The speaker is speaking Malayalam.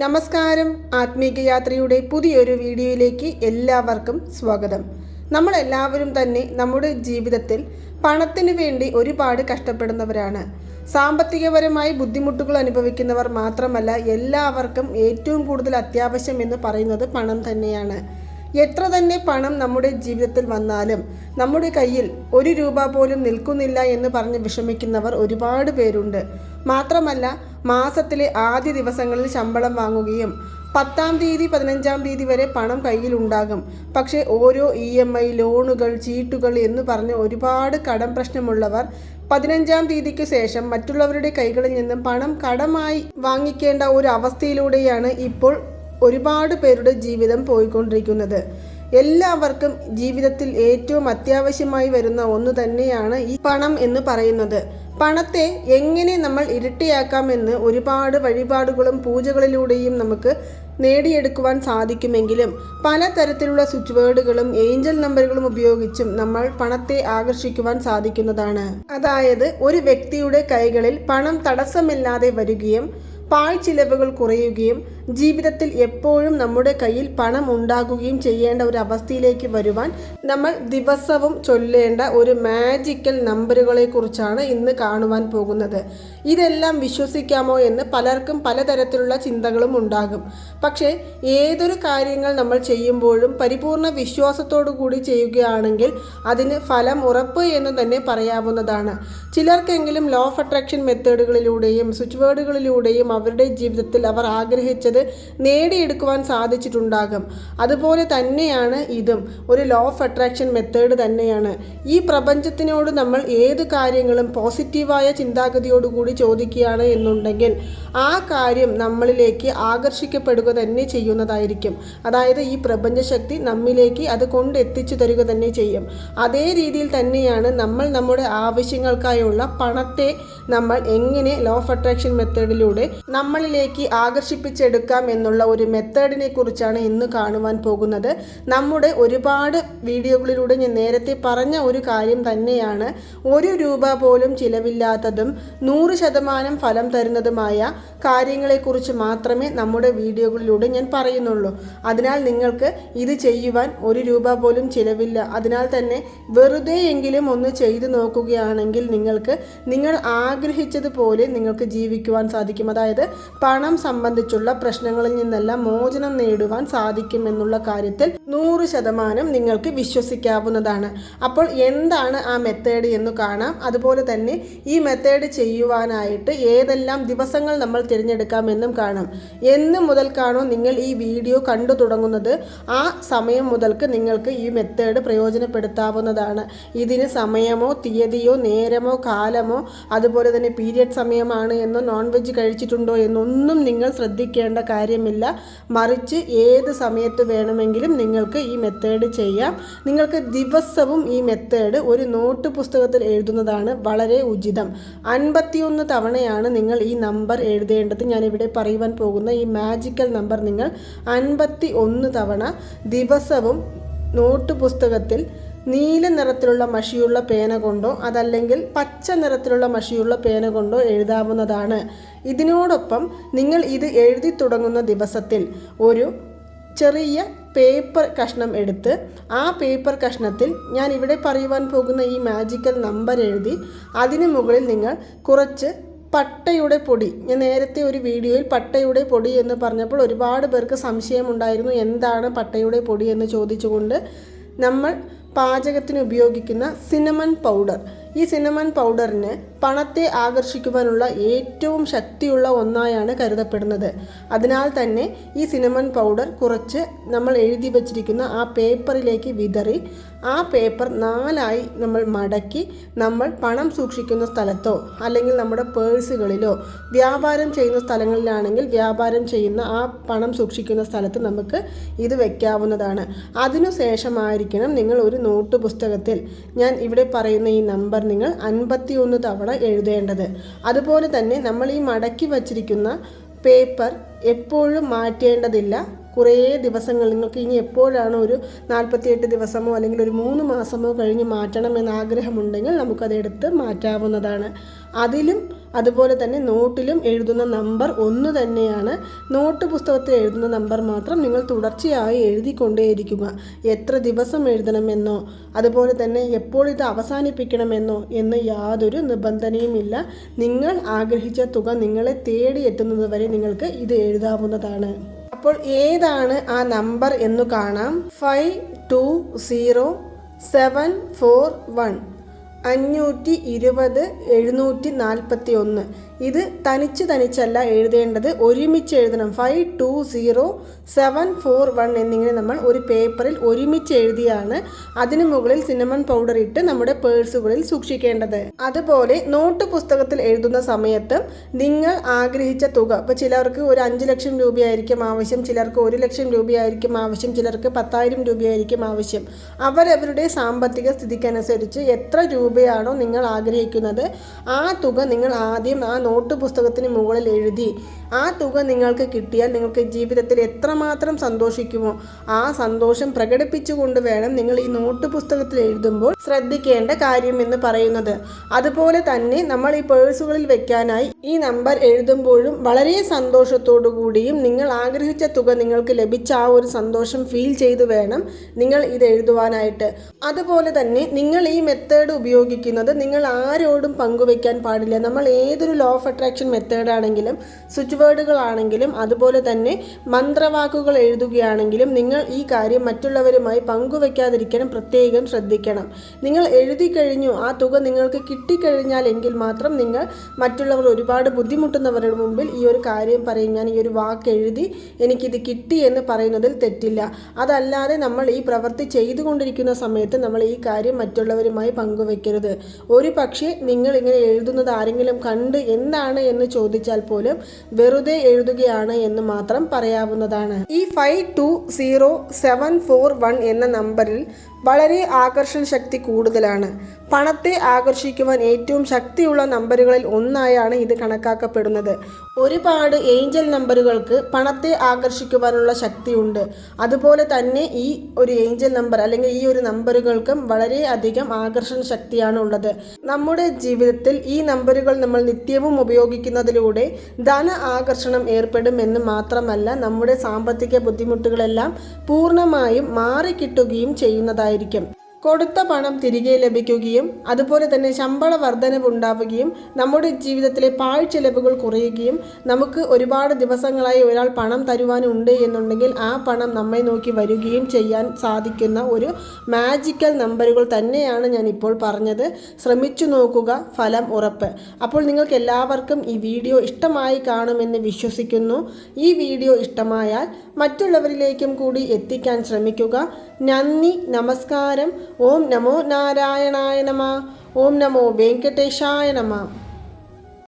നമസ്കാരം. ആത്മീക യാത്രയുടെ പുതിയൊരു വീഡിയോയിലേക്ക് എല്ലാവർക്കും സ്വാഗതം. നമ്മളെല്ലാവരും തന്നെ നമ്മുടെ ജീവിതത്തിൽ പണത്തിന് വേണ്ടി ഒരുപാട് കഷ്ടപ്പെടുന്നവരാണ്. സാമ്പത്തികപരമായി ബുദ്ധിമുട്ടുകൾ അനുഭവിക്കുന്നവർ മാത്രമല്ല എല്ലാവർക്കും ഏറ്റവും കൂടുതൽ അത്യാവശ്യം എന്ന് പറയുന്നത് പണം തന്നെയാണ്. എത്ര തന്നെ പണം നമ്മുടെ ജീവിതത്തിൽ വന്നാലും നമ്മുടെ കയ്യിൽ ഒരു രൂപ പോലും നിൽക്കുന്നില്ല എന്ന് പറഞ്ഞ് വിഷമിക്കുന്നവർ ഒരുപാട് പേരുണ്ട്. മാത്രമല്ല മാസത്തിലെ ആദ്യ ദിവസങ്ങളിൽ ശമ്പളം വാങ്ങുകയും പത്താം തീയതി പതിനഞ്ചാം തീയതി വരെ പണം കയ്യിൽ ഉണ്ടാകും പക്ഷേ ഓരോ ഇ എം ഐ ലോണുകൾ ചീട്ടുകൾ എന്ന് പറഞ്ഞ് ഒരുപാട് കടം പ്രശ്നമുള്ളവർ പതിനഞ്ചാം തീയതിക്ക് ശേഷം മറ്റുള്ളവരുടെ കൈകളിൽ നിന്നും പണം കടമായി വാങ്ങിക്കേണ്ട ഒരു അവസ്ഥയിലൂടെയാണ് ഇപ്പോൾ ഒരുപാട് പേരുടെ ജീവിതം പോയിക്കൊണ്ടിരിക്കുന്നത്. എല്ലാവർക്കും ജീവിതത്തിൽ ഏറ്റവും അത്യാവശ്യമായി വരുന്ന ഒന്ന് തന്നെയാണ് ഈ പണം എന്ന് പറയുന്നത്. പണത്തെ എങ്ങനെ നമ്മൾ ഇരട്ടിയാക്കാമെന്ന് ഒരുപാട് വഴിപാടുകളും പൂജകളിലൂടെയും നമുക്ക് നേടിയെടുക്കുവാൻ സാധിക്കുമെങ്കിലും പലതരത്തിലുള്ള സ്വിച്ച് വേർഡുകളും ഏഞ്ചൽ നമ്പറുകളും ഉപയോഗിച്ചും നമ്മൾ പണത്തെ ആകർഷിക്കുവാൻ സാധിക്കുന്നതാണ്. അതായത് ഒരു വ്യക്തിയുടെ കൈകളിൽ പണം തടസ്സമില്ലാതെ വരികയും പാഴ്ചിലവുകൾ കുറയുകയും ജീവിതത്തിൽ എപ്പോഴും നമ്മുടെ കയ്യിൽ പണം ഉണ്ടാകുകയും ചെയ്യേണ്ട ഒരു അവസ്ഥയിലേക്ക് വരുവാൻ നമ്മൾ ദിവസവും ചൊല്ലേണ്ട ഒരു മാജിക്കൽ നമ്പറുകളെ കുറിച്ചാണ് ഇന്ന് കാണുവാൻ പോകുന്നത്. ഇതെല്ലാം വിശ്വസിക്കാമോ എന്ന് പലർക്കും പലതരത്തിലുള്ള ചിന്തകളും ഉണ്ടാകും. പക്ഷേ ഏതൊരു കാര്യങ്ങൾ നമ്മൾ ചെയ്യുമ്പോഴും പരിപൂർണ വിശ്വാസത്തോടു കൂടി ചെയ്യുകയാണെങ്കിൽ അതിന് ഫലം ഉറപ്പ് എന്ന് തന്നെ പറയാവുന്നതാണ്. ചിലർക്കെങ്കിലും ലോ ഓഫ് അട്രാക്ഷൻ മെത്തേഡുകളിലൂടെയും സ്വിച്ച് വേർഡുകളിലൂടെയും അവരുടെ ജീവിതത്തിൽ അവർ ആഗ്രഹിച്ചത് നേടിയെടുക്കുവാൻ സാധിച്ചിട്ടുണ്ടാകും. അതുപോലെ തന്നെയാണ് ഇതും. ഒരു ലോ ഓഫ് അട്രാക്ഷൻ മെത്തേഡ് തന്നെയാണ്. ഈ പ്രപഞ്ചത്തിനോട് നമ്മൾ ഏത് കാര്യങ്ങളും പോസിറ്റീവായ ചിന്താഗതിയോടുകൂടി ചോദിക്കുകയാണ് എന്നുണ്ടെങ്കിൽ ആ കാര്യം നമ്മളിലേക്ക് ആകർഷിക്കപ്പെടുക തന്നെ ചെയ്യുന്നതായിരിക്കും. അതായത് ഈ പ്രപഞ്ചശക്തി നമ്മിലേക്ക് അത് കൊണ്ടെത്തിച്ചു തരിക തന്നെ ചെയ്യും. അതേ രീതിയിൽ തന്നെയാണ് നമ്മൾ നമ്മുടെ ആവശ്യങ്ങൾക്കായുള്ള പണത്തെ നമ്മൾ എങ്ങനെ ലോ ഓഫ് അട്രാക്ഷൻ മെത്തേഡിലൂടെ നമ്മളിലേക്ക് ആകർഷിപ്പിച്ചെടുക്കാം എന്നുള്ള ഒരു മെത്തേഡിനെ കുറിച്ചാണ് ഇന്ന് കാണുവാൻ പോകുന്നത്. നമ്മുടെ ഒരുപാട് വീഡിയോകളിലൂടെ ഞാൻ നേരത്തെ പറഞ്ഞ ഒരു കാര്യം തന്നെയാണ്. ഒരു രൂപ പോലും ചിലവില്ലാത്തതും നൂറ് ശതമാനം ഫലം തരുന്നതുമായ കാര്യങ്ങളെക്കുറിച്ച് മാത്രമേ നമ്മുടെ വീഡിയോകളിലൂടെ ഞാൻ പറയുന്നുള്ളൂ. അതിനാൽ നിങ്ങൾക്ക് ഇത് ചെയ്യുവാൻ ഒരു രൂപ പോലും ചിലവില്ല. അതിനാൽ തന്നെ വെറുതെ എങ്കിലും ഒന്ന് ചെയ്തു നോക്കുകയാണെങ്കിൽ നിങ്ങൾക്ക് നിങ്ങൾ ആഗ്രഹിച്ചതുപോലെ നിങ്ങൾക്ക് ജീവിക്കുവാൻ സാധിക്കും. അതായത് പണം സംബന്ധിച്ചുള്ള പ്രശ്നങ്ങളിൽ നിന്നെല്ലാം മോചനം നേടുവാൻ സാധിക്കുമെന്നുള്ള കാര്യത്തിൽ നൂറ് ശതമാനം നിങ്ങൾക്ക് വിശ്വസിക്കാവുന്നതാണ്. അപ്പോൾ എന്താണ് ആ മെത്തേഡ് എന്ന് കാണാം. അതുപോലെ തന്നെ ഈ മെത്തേഡ് ചെയ്യുവാനായിട്ട് ഏതെല്ലാം ദിവസങ്ങൾ നമ്മൾ തിരഞ്ഞെടുക്കാമെന്നും കാണാം. എന്ന് മുതൽക്കാണോ നിങ്ങൾ ഈ വീഡിയോ കണ്ടു തുടങ്ങുന്നത്? ആ സമയം മുതൽക്ക് നിങ്ങൾക്ക് ഈ മെത്തേഡ് പ്രയോജനപ്പെടുത്താവുന്നതാണ്. ഇതിന് സമയമോ തീയതിയോ നേരമോ കാലമോ അതുപോലെ തന്നെ പീരിയഡ് സമയമാണ് എന്നോ നോൺ വെജ് കഴിച്ചിട്ടുണ്ടോ എന്നൊന്നും നിങ്ങൾ ശ്രദ്ധിക്കേണ്ട കാര്യമില്ല. മറിച്ച് ഏത് സമയത്ത് വേണമെങ്കിലും നിങ്ങൾക്ക് ഈ മെത്തേഡ് ചെയ്യാം. നിങ്ങൾക്ക് ദിവസവും ഈ മെത്തേഡ് ഒരു നോട്ട് പുസ്തകത്തിൽ എഴുതുന്നതാണ് വളരെ ഉചിതം. അൻപത്തിയൊന്ന് തവണയാണ് നിങ്ങൾ ഈ നമ്പർ എഴുതേണ്ടത്. ഞാനിവിടെ പറയുവാൻ പോകുന്ന ഈ മാജിക്കൽ നമ്പർ നിങ്ങൾ അൻപത്തി ഒന്ന് തവണ ദിവസവും നോട്ട് പുസ്തകത്തിൽ നീല നിറത്തിലുള്ള മഷിയുള്ള പേന കൊണ്ടോ അതല്ലെങ്കിൽ പച്ച നിറത്തിലുള്ള മഷിയുള്ള പേന കൊണ്ടോ എഴുതാവുന്നതാണ്. ഇതിനോടൊപ്പം നിങ്ങൾ ഇത് എഴുതി തുടങ്ങുന്ന ദിവസത്തിൽ ഒരു ചെറിയ പേപ്പർ കഷ്ണം എടുത്ത് ആ പേപ്പർ കഷ്ണത്തിൽ ഞാൻ ഇവിടെ പറയുവാൻ പോകുന്ന ഈ മാജിക്കൽ നമ്പർ എഴുതി അതിന് മുകളിൽ നിങ്ങൾ കുറച്ച് പട്ടയുടെ പൊടി ഞാൻ നേരത്തെ ഒരു വീഡിയോയിൽ പട്ടയുടെ പൊടി എന്ന് പറഞ്ഞപ്പോൾ ഒരുപാട് പേർക്ക് സംശയമുണ്ടായിരുന്നു എന്താണ് പട്ടയുടെ പൊടി എന്ന് ചോദിച്ചുകൊണ്ട് നമ്മൾ പാചകത്തിന് ഉപയോഗിക്കുന്ന സിനമൺ പൗഡർ. ഈ സിനമൺ പൗഡറിന് പണത്തെ ആകർഷിക്കുവാനുള്ള ഏറ്റവും ശക്തിയുള്ള ഒന്നായാണ് കരുതപ്പെടുന്നത്. അതിനാൽ തന്നെ ഈ സിനമൺ പൗഡർ കുറച്ച് നമ്മൾ എഴുതി വച്ചിരിക്കുന്ന ആ പേപ്പറിലേക്ക് വിതറി ആ പേപ്പർ നാലായി നമ്മൾ മടക്കി നമ്മൾ പണം സൂക്ഷിക്കുന്ന സ്ഥലത്തോ അല്ലെങ്കിൽ നമ്മുടെ പേഴ്സുകളിലോ വ്യാപാരം ചെയ്യുന്ന സ്ഥലങ്ങളിലാണെങ്കിൽ വ്യാപാരം ചെയ്യുന്ന ആ പണം സൂക്ഷിക്കുന്ന സ്ഥലത്ത് നമുക്ക് ഇത് വെക്കാവുന്നതാണ്. അതിനുശേഷമായിരിക്കണം നിങ്ങൾ ഒരു നോട്ട് പുസ്തകത്തിൽ ഞാൻ ഇവിടെ പറയുന്ന ഈ നമ്പർ നിങ്ങൾ അൻപത്തിയൊന്ന് തവണ എഴുതേണ്ടത്. അതുപോലെ തന്നെ നമ്മൾ ഈ മടക്കി വച്ചിരിക്കുന്ന പേപ്പർ എപ്പോഴും മാറ്റേണ്ടതില്ല. കുറേ ദിവസങ്ങൾ നിങ്ങൾക്ക് ഇനി എപ്പോഴാണോ ഒരു നാൽപ്പത്തിയെട്ട് ദിവസമോ അല്ലെങ്കിൽ ഒരു മൂന്ന് മാസമോ കഴിഞ്ഞ് മാറ്റണം എന്ന ആഗ്രഹമുണ്ടെങ്കിൽ നമുക്കതെടുത്ത് മാറ്റാവുന്നതാണ്. അതിലും അതുപോലെ തന്നെ നോട്ടിലും എഴുതുന്ന നമ്പർ ഒന്ന് തന്നെയാണ്. നോട്ട് പുസ്തകത്തിൽ എഴുതുന്ന നമ്പർ മാത്രം നിങ്ങൾ തുടർച്ചയായി എഴുതിക്കൊണ്ടേയിരിക്കുക. എത്ര ദിവസം എഴുതണമെന്നോ അതുപോലെ തന്നെ എപ്പോൾ ഇത് അവസാനിപ്പിക്കണമെന്നോ എന്ന് യാതൊരു നിബന്ധനയുമില്ല. നിങ്ങൾ ആഗ്രഹിച്ച തുക നിങ്ങളെ തേടി എത്തുന്നത് വരെ നിങ്ങൾക്ക് ഇത് എഴുതാവുന്നതാണ്. അപ്പോൾ ഏതാണ് ആ നമ്പർ എന്ന് കാണാം? Five two zero seven four one. അഞ്ഞൂറ്റി ഇരുപത് എഴുന്നൂറ്റി നാൽപ്പത്തി ഒന്ന്. ഇത് തനിച്ച് തനിച്ചല്ല എഴുതേണ്ടത്. ഒരുമിച്ച് എഴുതണം. Five two zero seven four one എന്നിങ്ങനെ നമ്മൾ ഒരു പേപ്പറിൽ ഒരുമിച്ച് എഴുതിയാണ് അതിനു മുകളിൽ സിനമൺ പൗഡർ ഇട്ട് നമ്മുടെ പേഴ്സുകളിൽ സൂക്ഷിക്കേണ്ടത്. അതുപോലെ നോട്ട് പുസ്തകത്തിൽ എഴുതുന്ന സമയത്ത് നിങ്ങൾ ആഗ്രഹിച്ച തുക ഇപ്പോൾ ചിലർക്ക് ഒരു അഞ്ച് ലക്ഷം രൂപയായിരിക്കും ആവശ്യം ചിലർക്ക് ഒരു ലക്ഷം രൂപയായിരിക്കും ആവശ്യം ചിലർക്ക് പത്തായിരം രൂപയായിരിക്കും ആവശ്യം. അവരവരുടെ സാമ്പത്തിക സ്ഥിതിക്കനുസരിച്ച് എത്ര രൂപയാണോ നിങ്ങൾ ആഗ്രഹിക്കുന്നത് ആ തുക നിങ്ങൾ ആദ്യം ആ നോട്ട് പുസ്തകത്തിന് മുകളിൽ എഴുതി ആ തുക നിങ്ങൾക്ക് കിട്ടിയാൽ നിങ്ങൾക്ക് ജീവിതത്തിൽ എത്രമാത്രം സന്തോഷിക്കുമോ? ആ സന്തോഷം പ്രകടിപ്പിച്ചുകൊണ്ട് വേണം നിങ്ങൾ ഈ നോട്ട് പുസ്തകത്തിൽ എഴുതുമ്പോൾ ശ്രദ്ധിക്കേണ്ട കാര്യം എന്ന് പറയുന്നത്. അതുപോലെ തന്നെ നമ്മൾ ഈ പേഴ്സുകളിൽ വെക്കാനായി ഈ നമ്പർ എഴുതുമ്പോഴും വളരെ സന്തോഷത്തോടു കൂടിയും നിങ്ങൾ ആഗ്രഹിച്ച തുക നിങ്ങൾക്ക് ലഭിച്ച ആ ഒരു സന്തോഷം ഫീൽ ചെയ്തു വേണം നിങ്ങൾ ഇത് എഴുതുവാനായിട്ട്. അതുപോലെ തന്നെ നിങ്ങൾ ഈ മെത്തേഡ് ഉപയോഗിക്കുന്നത് നിങ്ങൾ ആരോടും പങ്കുവെക്കാൻ പാടില്ല. നമ്മൾ ഏതൊരു ലോ ഓഫ് അട്രാക്ഷൻ മെത്തേഡ് ആണെങ്കിലും സ്വിച്ച് വേർഡുകളാണെങ്കിലും അതുപോലെ തന്നെ മന്ത്രവാക്കുകൾ എഴുതുകയാണെങ്കിലും നിങ്ങൾ ഈ കാര്യം മറ്റുള്ളവരുമായി പങ്കുവെക്കാതിരിക്കണം പ്രത്യേകം ശ്രദ്ധിക്കണം. നിങ്ങൾ എഴുതി കഴിഞ്ഞു ആ തുക നിങ്ങൾക്ക് കിട്ടിക്കഴിഞ്ഞാൽ എങ്കിൽ മാത്രം നിങ്ങൾ മറ്റുള്ളവർ ഒരുപാട് ബുദ്ധിമുട്ടുന്നവരുടെ മുമ്പിൽ ഈ ഒരു കാര്യം പറയും. ഞാൻ ഈ ഒരു വാക്ക് എഴുതി എനിക്കിത് കിട്ടി എന്ന് പറയുന്നതിൽ തെറ്റില്ല. അതല്ലാതെ നമ്മൾ ഈ പ്രവൃത്തി ചെയ്തുകൊണ്ടിരിക്കുന്ന സമയത്ത് നമ്മൾ ഈ കാര്യം മറ്റുള്ളവരുമായി പങ്കുവെക്കരുത്. ഒരു പക്ഷേ നിങ്ങൾ ഇങ്ങനെ എഴുതുന്നത് ആരെങ്കിലും കണ്ട് എന്താണ് എന്ന് ചോദിച്ചാൽ പോലും വെറുതെ എഴുതുകയാണ് എന്ന് മാത്രം പറയാവുന്നതാണ്. ഈ five two zero seven four one എന്ന നമ്പറിൽ വളരെ ആകർഷണ ശക്തി കൂടുതലാണ്. പണത്തെ ആകർഷിക്കുവാൻ ഏറ്റവും ശക്തിയുള്ള നമ്പറുകളിൽ ഒന്നായാണ് ഇത് കണക്കാക്കപ്പെടുന്നത്. ഒരുപാട് ഏഞ്ചൽ നമ്പറുകൾക്ക് പണത്തെ ആകർഷിക്കുവാനുള്ള ശക്തിയുണ്ട്. അതുപോലെ തന്നെ ഈ ഒരു ഏഞ്ചൽ നമ്പർ അല്ലെങ്കിൽ ഈ ഒരു നമ്പറുകൾക്കും വളരെ അധികം ആകർഷണ ശക്തിയാണ് ഉള്ളത്. നമ്മുടെ ജീവിതത്തിൽ ഈ നമ്പറുകൾ നമ്മൾ നിത്യവും ഉപയോഗിക്കുന്നതിലൂടെ ധന ആകർഷണം ഏർപ്പെടും എന്ന് മാത്രമല്ല നമ്മുടെ സാമ്പത്തിക ബുദ്ധിമുട്ടുകളെല്ലാം പൂർണമായും മാറിക്കിട്ടുകയും ചെയ്യുന്നതായിരിക്കും. കൊടുത്ത പണം തിരികെ ലഭിക്കുകയും അതുപോലെ തന്നെ ശമ്പള വർധനവുണ്ടാവുകയും നമ്മുടെ ജീവിതത്തിലെ പാഴ്ചെലവുകൾ കുറയുകയും നമുക്ക് ഒരുപാട് ദിവസങ്ങളായി ഒരാൾ പണം തരുവാനുണ്ട് എന്നുണ്ടെങ്കിൽ ആ പണം നമ്മെ നോക്കി വരികയും ചെയ്യാൻ സാധിക്കുന്ന ഒരു മാജിക്കൽ നമ്പറുകൾ തന്നെയാണ് ഞാൻ ഇപ്പോൾ പറഞ്ഞത്. ശ്രമിച്ചു നോക്കുക ഫലം ഉറപ്പ്. അപ്പോൾ നിങ്ങൾക്ക് എല്ലാവർക്കും ഈ വീഡിയോ ഇഷ്ടമായി കാണുമെന്ന് വിശ്വസിക്കുന്നു. ഈ വീഡിയോ ഇഷ്ടമായാൽ മറ്റുള്ളവരിലേക്കും കൂടി എത്തിക്കാൻ ശ്രമിക്കുക. നന്ദി നമസ്കാരം. ഓം നമോ നാരായണായ നമ. ഓം നമോ വെങ്കടേശായ നമ.